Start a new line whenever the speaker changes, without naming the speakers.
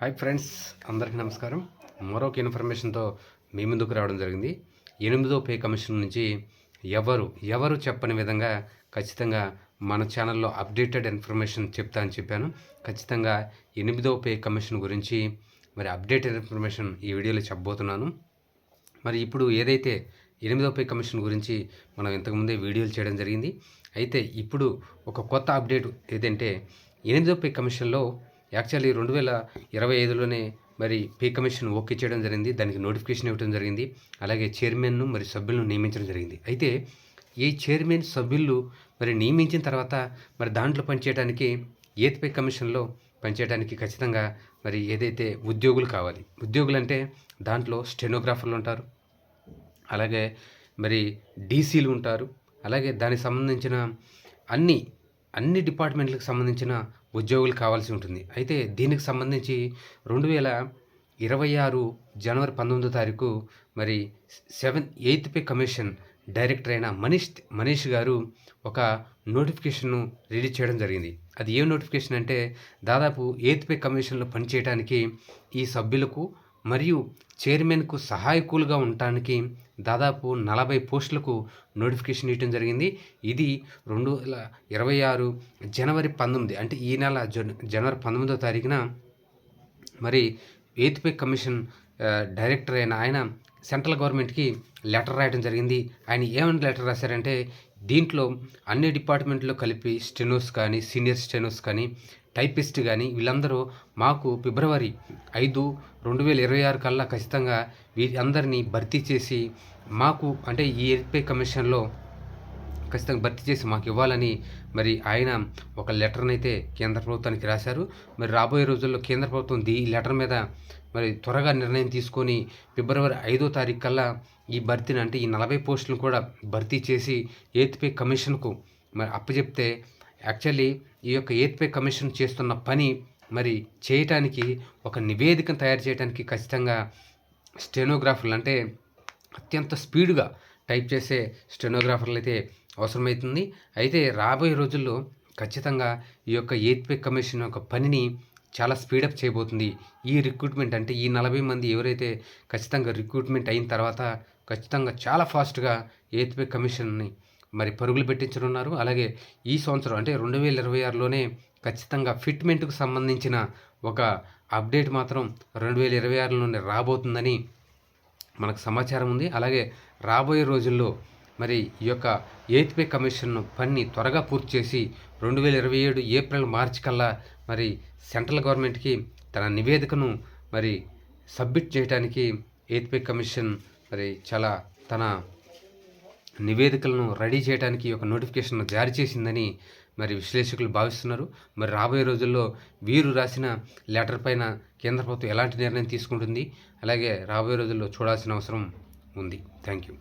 Hi friends అందరికీ నమస్కారం. మరొక ఇన్ఫర్మేషన్తో మీ ముందుకు రావడం జరిగింది. ఎనిమిదో పే కమిషన్ నుంచి ఎవరు ఎవరు చెప్పని విధంగా ఖచ్చితంగా మన ఛానల్లో అప్డేటెడ్ ఇన్ఫర్మేషన్ చెప్తా అని చెప్పాను. ఖచ్చితంగా ఎనిమిదో పే కమిషన్ గురించి మరి అప్డేటెడ్ ఇన్ఫర్మేషన్ ఈ వీడియోలో చెప్పబోతున్నాను. మరి ఇప్పుడు ఏదైతే ఎనిమిదో పే కమిషన్ గురించి మనం ఇంతకుముందే వీడియోలు చేయడం జరిగింది అయితే ఇప్పుడు ఒక కొత్త అప్డేట్ ఏదంటే ఎనిమిదో పే కమిషన్లో యాక్చువల్లీ రెండు వేల ఇరవై ఐదులోనే మరి పే కమిషన్ ఓకే చేయడం జరిగింది. దానికి నోటిఫికేషన్ ఇవ్వడం జరిగింది. అలాగే చైర్మన్ను మరి సభ్యులను నియమించడం జరిగింది. అయితే ఈ చైర్మన్ సభ్యులు మరి నియమించిన తర్వాత మరి దాంట్లో పనిచేయడానికి ఏత్ పే కమిషన్లో పనిచేయడానికి ఖచ్చితంగా మరి ఏదైతే ఉద్యోగులు కావాలి. ఉద్యోగులు అంటే దాంట్లో స్టెనోగ్రాఫర్లు ఉంటారు. అలాగే మరి డీసీలు ఉంటారు. అలాగే దానికి సంబంధించిన అన్ని అన్ని డిపార్ట్మెంట్లకు సంబంధించిన ఉద్యోగులు కావాల్సి ఉంటుంది. అయితే దీనికి సంబంధించి రెండు వేల ఇరవై ఆరు జనవరి పంతొమ్మిదో తారీఖు మరి seven eighth pay commission director అయిన మనీష్ మనీష్ గారు ఒక నోటిఫికేషన్ను రిలీజ్ చేయడం జరిగింది. అది ఏ నోటిఫికేషన్ అంటే దాదాపు ఎయిత్ పే కమిషన్లో పనిచేయడానికి ఈ సభ్యులకు మరియు చైర్మన్కు సహాయకులుగా ఉండటానికి దాదాపు నలభై పోస్టులకు నోటిఫికేషన్ ఇవ్వడం జరిగింది. ఇది రెండు వేల ఇరవై ఆరు జనవరి పంతొమ్మిది అంటే ఈ నెల జనవరి పంతొమ్మిదో తారీఖున మరి ఎయిత్ పే కమిషన్ డైరెక్టర్ అయిన ఆయన సెంట్రల్ గవర్నమెంట్కి లెటర్ రాయడం జరిగింది. ఆయన ఏమని లెటర్ రాశారంటే దీంట్లో అన్ని డిపార్ట్మెంట్లో కలిపి స్టెనోస్ కానీ సీనియర్ స్టెనోస్ కానీ టైపిస్ట్ కానీ వీళ్ళందరూ మాకు ఫిబ్రవరి ఐదు రెండు వేల ఇరవై ఆరు కల్లా ఖచ్చితంగా వీరందరినీ భర్తీ చేసి మాకు అంటే ఈ ఎల్పే కమిషన్లో ఖచ్చితంగా భర్తీ చేసి మాకు ఇవ్వాలని మరి ఆయన ఒక లెటర్ని అయితే కేంద్ర ప్రభుత్వానికి రాశారు. మరి రాబోయే రోజుల్లో కేంద్ర ప్రభుత్వం ఈ లెటర్ మీద మరి త్వరగా నిర్ణయం తీసుకొని ఫిబ్రవరి ఐదో తారీఖు కల్లా ఈ భర్తీని అంటే ఈ నలభై పోస్టులను కూడా భర్తీ చేసి ఎయిత్ పే కమిషన్కు మరి అప్పచెప్తే యాక్చువల్లీ ఈ యొక్క ఎయిత్పై కమిషన్ చేస్తున్న పని మరి చేయటానికి ఒక నివేదికను తయారు చేయడానికి ఖచ్చితంగా స్టెనోగ్రాఫర్లు అంటే అత్యంత స్పీడ్గా టైప్ చేసే స్టెనోగ్రాఫర్లు అయితే అవసరమవుతుంది. అయితే రాబోయే రోజుల్లో ఖచ్చితంగా ఈ యొక్క ఎయిత్పై కమిషన్ యొక్క పనిని చాలా స్పీడప్ చేయబోతుంది. ఈ రిక్రూట్మెంట్ అంటే ఈ నలభై మంది ఎవరైతే ఖచ్చితంగా రిక్రూట్మెంట్ అయిన తర్వాత ఖచ్చితంగా చాలా ఫాస్ట్గా ఎయిత్ పే కమిషన్ని మరి పరుగులు పెట్టించనున్నారు. అలాగే ఈ సంవత్సరం అంటే రెండు వేల ఇరవై ఆరులోనే ఖచ్చితంగా ఫిట్మెంట్కు సంబంధించిన ఒక అప్డేట్ మాత్రం రెండు వేల ఇరవై ఆరులోనే రాబోతుందని మనకు సమాచారం ఉంది. అలాగే రాబోయే రోజుల్లో మరి ఈ యొక్క ఎయిత్ పే కమిషన్ను పని త్వరగా పూర్తి చేసి రెండు వేల ఇరవై ఏడు ఏప్రిల్ మార్చి కల్లా మరి సెంట్రల్ గవర్నమెంట్కి తన నివేదికను మరి సబ్మిట్ చేయడానికి ఎయిత్ పే కమిషన్ మరి చాలా తన నివేదికలను రెడీ చేయడానికి ఒక నోటిఫికేషన్ జారీ చేసిందని మరి విశ్లేషకులు భావిస్తున్నారు. మరి రాబోయే రోజుల్లో వీరు రాసిన లెటర్ పైన కేంద్ర ప్రభుత్వం ఎలాంటి నిర్ణయం తీసుకుంటుంది? అలాగే రాబోయే రోజుల్లో చూడాల్సిన అవసరం ఉంది. Thank you.